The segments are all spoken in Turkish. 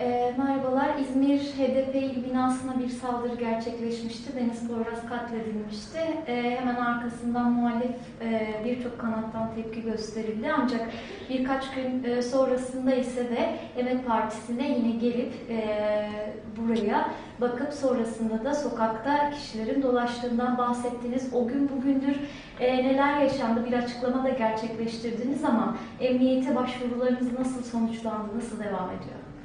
E, merhabalar. İzmir HDP il binasına bir saldırı gerçekleşmişti. Deniz Poyraz katledilmişti. E, hemen arkasından muhalif e, birçok kanattan tepki gösterildi. Ancak birkaç gün e, sonrasında ise de Emek Partisi'ne yine gelip e, buraya bakıp sonrasında da sokakta kişilerin dolaştığından bahsettiniz. O gün bugündür e, neler yaşandı bir açıklama da gerçekleştirdiniz ama emniyete başvurularınız nasıl sonuçlandı, nasıl devam ediyor?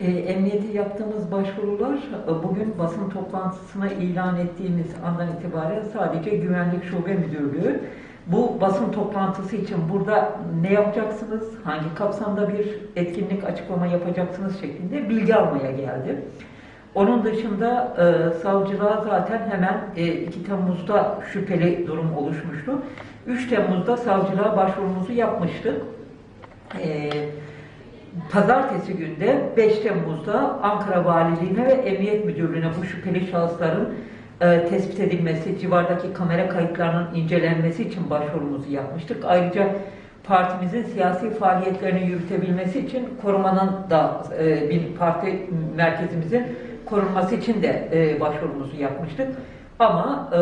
E, emniyete yaptığımız başvurular e, bugün basın toplantısına ilan ettiğimiz andan itibaren sadece Güvenlik Şube Müdürlüğü bu basın toplantısı için burada ne yapacaksınız, hangi kapsamda bir etkinlik açıklama yapacaksınız şeklinde bilgi almaya geldi. Onun dışında e, savcılığa zaten hemen e, 2 Temmuz'da şüpheli durum oluşmuştu. 3 Temmuz'da savcılığa başvurumuzu yapmıştık. E, Pazartesi günde 5 Temmuz'da Ankara Valiliğine ve Emniyet Müdürlüğü'ne bu şüpheli şahısların e, tespit edilmesi, civardaki kamera kayıtlarının incelenmesi için başvurumuzu yapmıştık. Ayrıca partimizin siyasi faaliyetlerini yürütebilmesi için korumanın da e, bir parti merkezimizin korunması için de e, başvurumuzu yapmıştık. Ama e,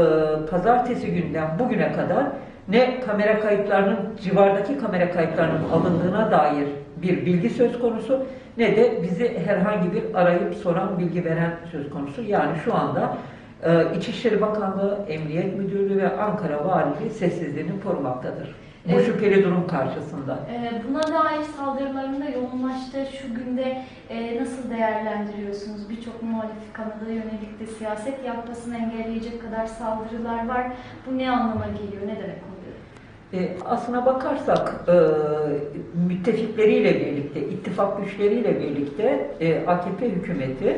pazartesi günden bugüne kadar ne kamera kayıtlarının civardaki kamera kayıtlarının alındığına dair bir bilgi söz konusu ne de bizi herhangi bir arayıp soran bilgi veren söz konusu. Yani şu anda e, İçişleri Bakanlığı, Emniyet Müdürlüğü ve Ankara Valiliği sessizliğini korumaktadır. Bu Evet. şüpheli durum karşısında. Ee, Buna dair saldırıların da yoğunlaştığı şu günde e, nasıl değerlendiriyorsunuz? Birçok muhalif kanada yönelik de siyaset yapmasını engelleyecek kadar saldırılar var. Bu ne anlama geliyor? Ne demek oluyor? E, aslına bakarsak e, müttefikleriyle birlikte, ittifak güçleriyle birlikte e, AKP hükümeti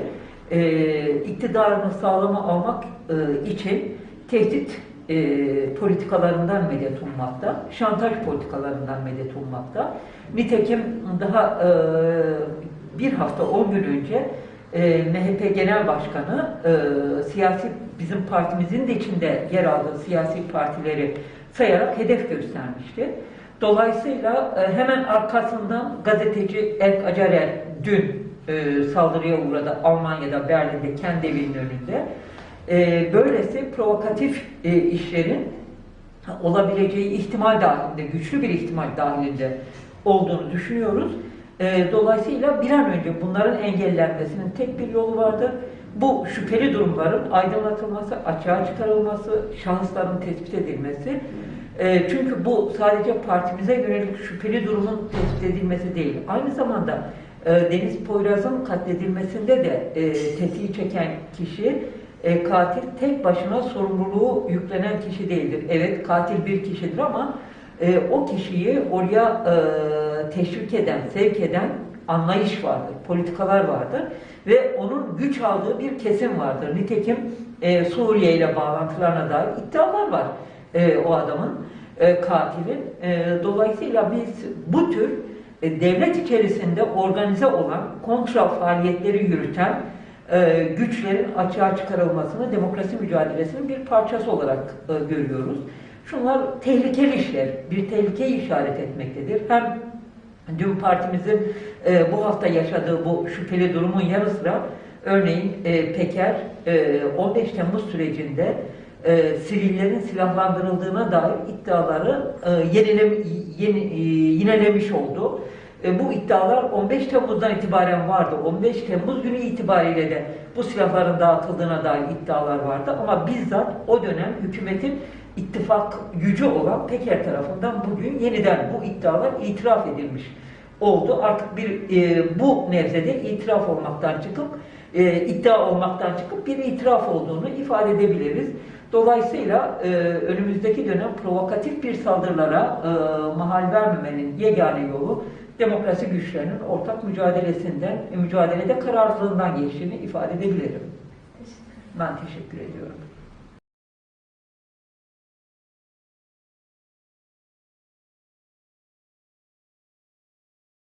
e, iktidarını sağlama almak e, için tehdit e, politikalarından medet ummakta, şantaj politikalarından medet ummakta. Nitekim daha e, bir hafta, on gün önce e, MHP Genel Başkanı e, siyasi bizim partimizin de içinde yer aldığı siyasi partileri sayarak hedef göstermişti. Dolayısıyla e, hemen arkasından gazeteci Erk Acarel dün e, saldırıya uğradı Almanya'da Berlin'de kendi evinin önünde. E, böylesi provokatif işlerin olabileceği ihtimal dahilinde, güçlü bir ihtimal dahilinde olduğunu düşünüyoruz. Dolayısıyla bir an önce bunların engellenmesinin tek bir yolu vardır. Bu şüpheli durumların aydınlatılması, açığa çıkarılması, şahısların tespit edilmesi. E, çünkü bu sadece partimize yönelik şüpheli durumun tespit edilmesi değil. Aynı zamanda e, Deniz Poyraz'ın katledilmesinde de e, tetiği çeken kişi e, katil tek başına sorumluluğu yüklenen kişi değildir. Evet katil bir kişidir ama e, o kişiyi oraya e, teşvik eden, sevk eden anlayış vardır, politikalar vardır ve onun güç aldığı bir kesim vardır. Nitekim e, Suriye ile bağlantılarına dair iddialar var e, o adamın, e, katilin. E, dolayısıyla biz bu tür e, devlet içerisinde organize olan kontra faaliyetleri yürüten e, güçlerin açığa çıkarılmasını demokrasi mücadelesinin bir parçası olarak e, görüyoruz. Şunlar tehlikeli işler, bir tehlikeyi işaret etmektedir. Hem dün partimizin e, bu hafta yaşadığı bu şüpheli durumun yanı sıra örneğin e, Peker e, 15 Temmuz sürecinde e, sivillerin silahlandırıldığına dair iddiaları e, yenilem, yeni, e, yinelemiş oldu. E, bu iddialar 15 Temmuz'dan itibaren vardı. 15 Temmuz günü itibariyle de bu silahların dağıtıldığına dair iddialar vardı. Ama bizzat o dönem hükümetin ittifak gücü olan Peker tarafından bugün yeniden bu iddialar itiraf edilmiş oldu. Artık bir e, bu nevzede itiraf olmaktan çıkıp e, iddia olmaktan çıkıp bir itiraf olduğunu ifade edebiliriz. Dolayısıyla e, önümüzdeki dönem provokatif bir saldırılara e, mahal vermemenin yegane yolu demokrasi güçlerinin ortak mücadelesinden, mücadelede kararlılığından geçtiğini ifade edebilirim. Ben teşekkür ediyorum.